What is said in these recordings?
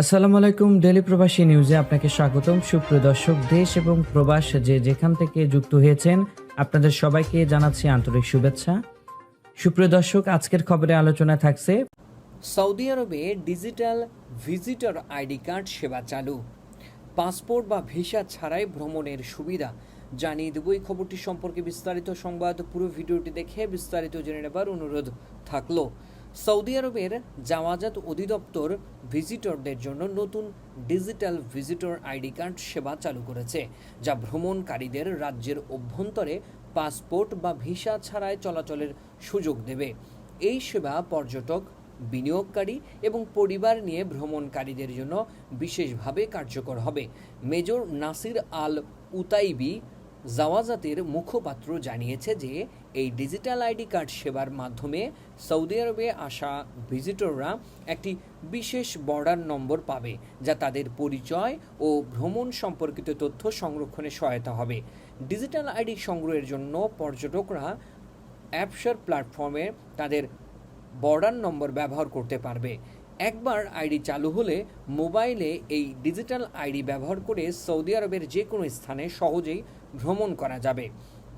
আসসালামু আলাইকুম ডেলি প্রবাসী নিউজে আপনাকে স্বাগতম। সুপ্রিয় দর্শক, দেশ এবং প্রবাস যে যেখান থেকে যুক্ত হয়েছেন, আপনাদের সবাইকে জানাচ্ছি আন্তরিক শুভেচ্ছা। সুপ্রিয় দর্শক, আজকের খবরে আলোচনা থাকছে, সৌদি আরবে ডিজিটাল ভিজিটর আইডি কার্ড সেবা চালু। পাসপোর্ট বা ভিসা ছাড়াই ভ্রমণের সুবিধা। জানিয়ে দেব এই খবরটি সম্পর্কে বিস্তারিত সংবাদ। পুরো ভিডিওটি দেখে বিস্তারিত জেনে নেবার অনুরোধ থাকল। সৌদি আরবের জাওয়াজাত অধিদপ্তর ভিজিটরদের জন্য নতুন ডিজিটাল ভিজিটর আইডি কার্ড সেবা চালু করেছে, যা ভ্রমণকারীদের রাজ্যের অভ্যন্তরে পাসপোর্ট বা ভিসা ছাড়াই চলাচলের সুযোগ দেবে। এই সেবা পর্যটক, বিনিয়োগকারী এবং পরিবার নিয়ে ভ্রমণকারীদের জন্য বিশেষভাবে কার্যকর হবে, মেজর নাসির আল উতাইবি জাওয়াজাতের মুখপাত্র জানিয়েছে যে এই ডিজিটাল আইডি কার্ড সেবার মাধ্যমে সৌদি আরবে আসা ভিজিটররা একটি বিশেষ বর্ডার নম্বর পাবে, যা তাদের পরিচয় ও ভ্রমণ সম্পর্কিত তথ্য সংরক্ষণে সহায়তা হবে। ডিজিটাল আইডি সংগ্রহের জন্য পর্যটকরা অ্যাপসার প্ল্যাটফর্মে তাদের বর্ডার নম্বর ব্যবহার করতে পারবে। একবার আইডি চালু হলে মোবাইলে এই ডিজিটাল আইডি ব্যবহার করে সৌদি আরবের যে কোনো স্থানে সহজেই ভ্রমণ করা যাবে।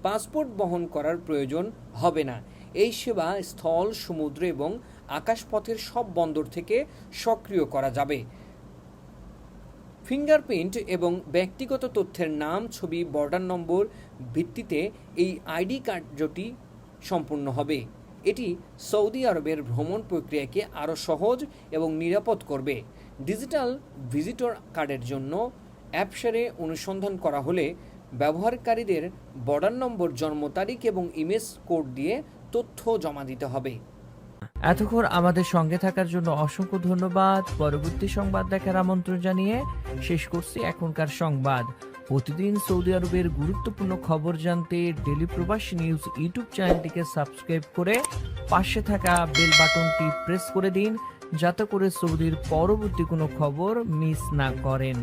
পাসপোর্ট বহন করার প্রয়োজন হবে না। এই সেবা স্থল, সমুদ্র এবং আকাশপথের সব বন্দর থেকে সক্রিয় করা যাবে। ফিঙ্গারপ্রিন্ট এবং ব্যক্তিগত তথ্যের নাম, ছবি, বর্ডার নম্বর ভিত্তিতে এই আইডি কার্যটি সম্পূর্ণ হবে। এটি সৌদি আরবের ভ্রমণ প্রক্রিয়াকে আরও সহজ এবং নিরাপদ করবে। ডিজিটাল ভিজিটর কার্ডের জন্য অ্যাপসারে অনুসন্ধান করা হলে ব্যবহারকারীদের বর্ডার নম্বর, জন্ম তারিখ এবং ইমেজ কোড দিয়ে তথ্য জমা দিতে হবে। এতক্ষণ আমাদের সঙ্গে থাকার জন্য অসংখ্য ধন্যবাদ। পরবর্তী সংবাদ দেখার আমন্ত্রণ জানিয়ে শেষ করছি এখনকার সংবাদ। প্রতিদিন সৌদি আরবের গুরুত্বপূর্ণ খবর জানতে ডেলি প্রবাস নিউজ ইউটিউব চ্যানেলটিকে সাবস্ক্রাইব করে পাশে থাকা বেল বাটনটি প্রেস করে দিন, যাতে করে সৌদির পরবর্তী কোনো খবর মিস না করেন।